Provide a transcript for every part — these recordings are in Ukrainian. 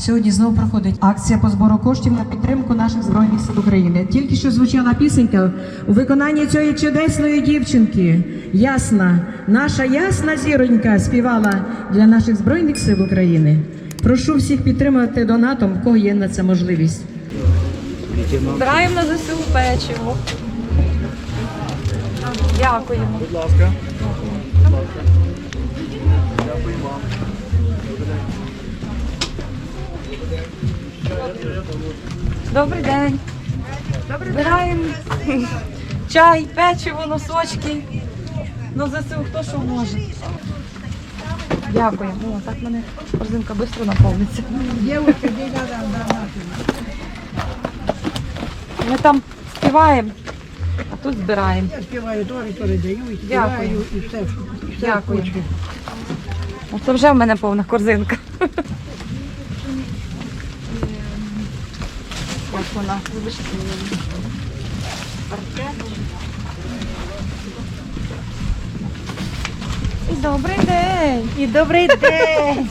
Сьогодні знову проходить акція по збору коштів на підтримку наших збройних сил України. Тільки що звучала пісенька у виконанні цієї чудесної дівчинки. Ясна, наша ясна зіронька співала для наших збройних сил України. Прошу всіх підтримати донатом, в кого є на це можливість. Збираємо на ЗСУ печиво. Дякуємо. Будь ласка. Добрий день. Збираємо чай, печиво, носочки. На ЗСУ хто що може. Дякуємо. О, так мене корзинка швидко наповниться. Ми там співаємо, а тут збираємо. Я співаю теж передаю, і співаю, і все, і все Дякую. Оце вже в мене повна корзинка. Як вона? І добрий день! І добрий день!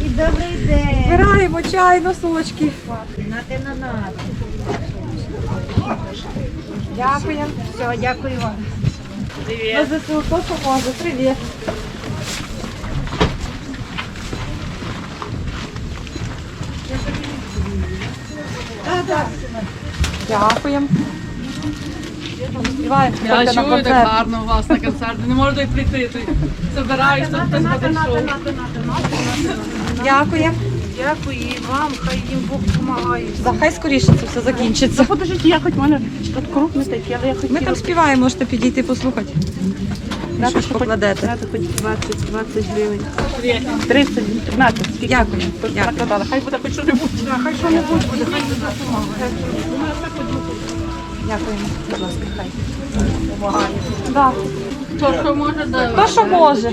І добрий день! Збираємо чай, носочки. Нате на нас. Дякуємо. Все, дякую вам. На ЗСУ хто що може. Привіт. Дякуємо. Співаємо. Я чую так гарно у вас на концерті. Не можу і прийти. Ти Забираєш, там хтось подійшов. Дякуємо. Дякую і вам, хай їм Бог допомагає. Хай скоріше це все закінчиться. Подождіть, я хоч мене тут крупний такий, але я хотіла. Ми там співаємо, можете підійти послухати. Що ж покладете? Дати хоч 20, 20 гривень. 30, 15. Скільки? Дякую. Хоч Дякую. накладали. Хай буде хоч що-небудь. Хай що-небудь буде, хай буде допомагає. Дякуємо. Будь ласка, хай. Да. Хто що може, да. Хто що може?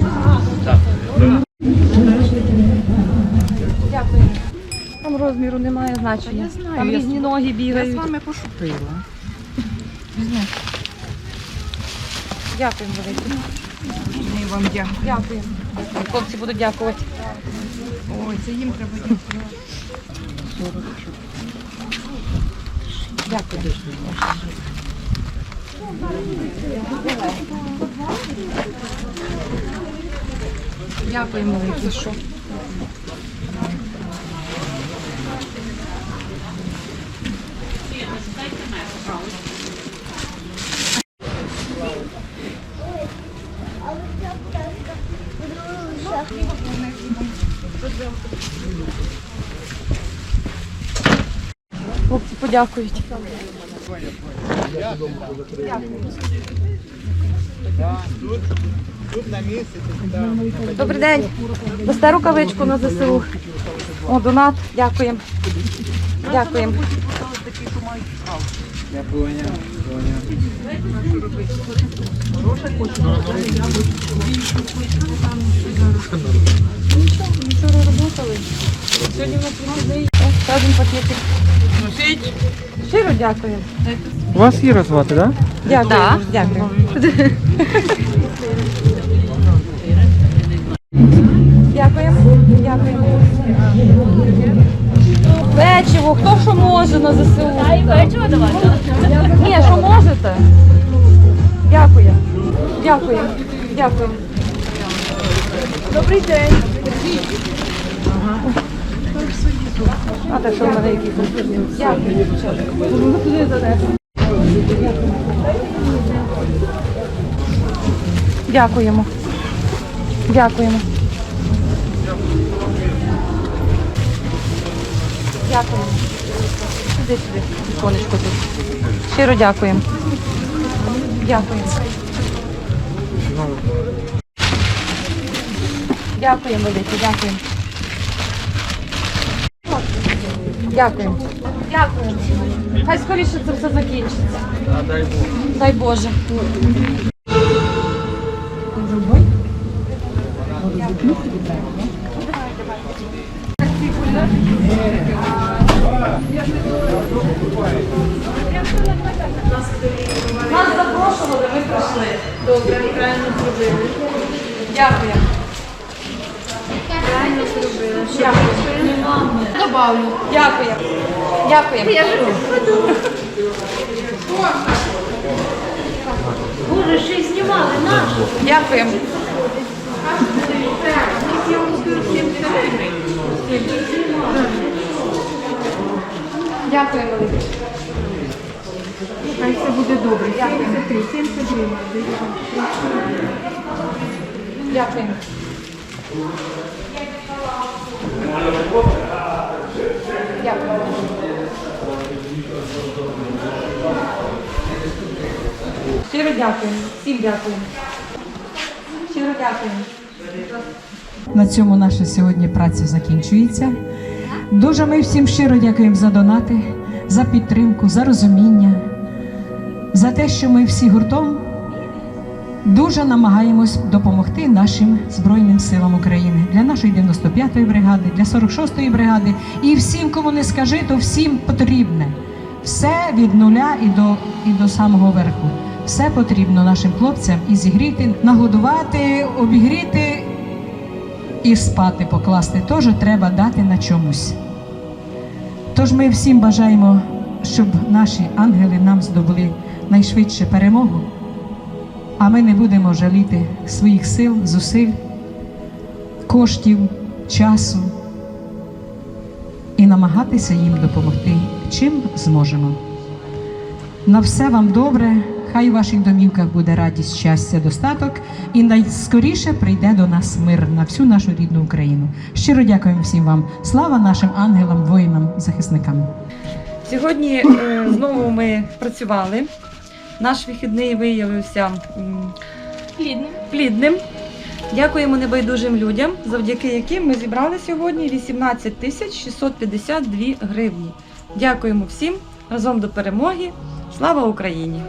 Там розміру немає значення. Там різні ноги Я з вами пошутила. Дякуємо велике. І вам дякую. Дякую. Хлопці будуть дякувати. Ой, це їм треба дякувати. Дякую. Дякуємо велике. Що? Хлопці подякують. Добрий день. Дасте рукавичку на ЗСУ. О, донат. Дякуємо. Дякуємо. Вчора работали. Сьогодні у нас вихідний. Ще один пакетик. Носіть. Щиро дякую. Вас Іра звати, так? Дякую. Дякую. Дякуємо. Дякуємо. Печиво, хто що може на ЗСУ? Печиво давати? Ні, що можете? Дякую. Дякую. Дякую. Добрий день. А те, що в мене якісь. Дякуємо. Дякуємо. Дякуємо. Іди сюди, віконечко тут. Щиро дякуємо. Дякуємо. Дякуємо, велике, дякуємо. Дякуємо. Дякуємо. Хай скоріше це все закінчиться. дай Бог. Дай Боже. Нас запрошували, ми прийшли. Добре, правильно зробили. Дякую. Правильно зробили. Дякую. Добавлю. Дякую. Дякую. Я Боже, ще й знімали нашу. Дякуємо. Дякую, велике. Хай все буде добре. 73, 70 гривень. Дякую. Дякую. Щиро дякую. Всім дякую. Щиро дякую. На цьому наша сьогодні праця закінчується. Дуже ми всім щиро дякуємо за донати, за підтримку, за розуміння, за те, що ми всі гуртом дуже намагаємось допомогти нашим Збройним силам України для нашої 95-ї бригади, для 46-ї бригади. І всім, кому не скажи, то всім потрібне. Все від нуля і до, і до самого верху. Все потрібно нашим хлопцям і зігріти, нагодувати, обігріти і спати покласти теж треба дати на чомусь. Тож ми всім бажаємо, щоб наші ангели нам здобули найшвидше перемогу, а ми не будемо жаліти своїх сил, зусиль, коштів, часу і намагатися їм допомогти, чим зможемо. На все вам добре, хай у ваших домівках буде радість, щастя, достаток, і найскоріше прийде до нас мир на всю нашу рідну Україну. Щиро дякуємо всім вам. Слава нашим ангелам, воїнам, захисникам. Сьогодні е, знову ми працювали. Наш вихідний виявився Плідним. плідним. Дякуємо небайдужим людям, завдяки яким ми зібрали сьогодні 18 тисяч 652 гривні. Дякуємо всім разом до перемоги. Слава Україні!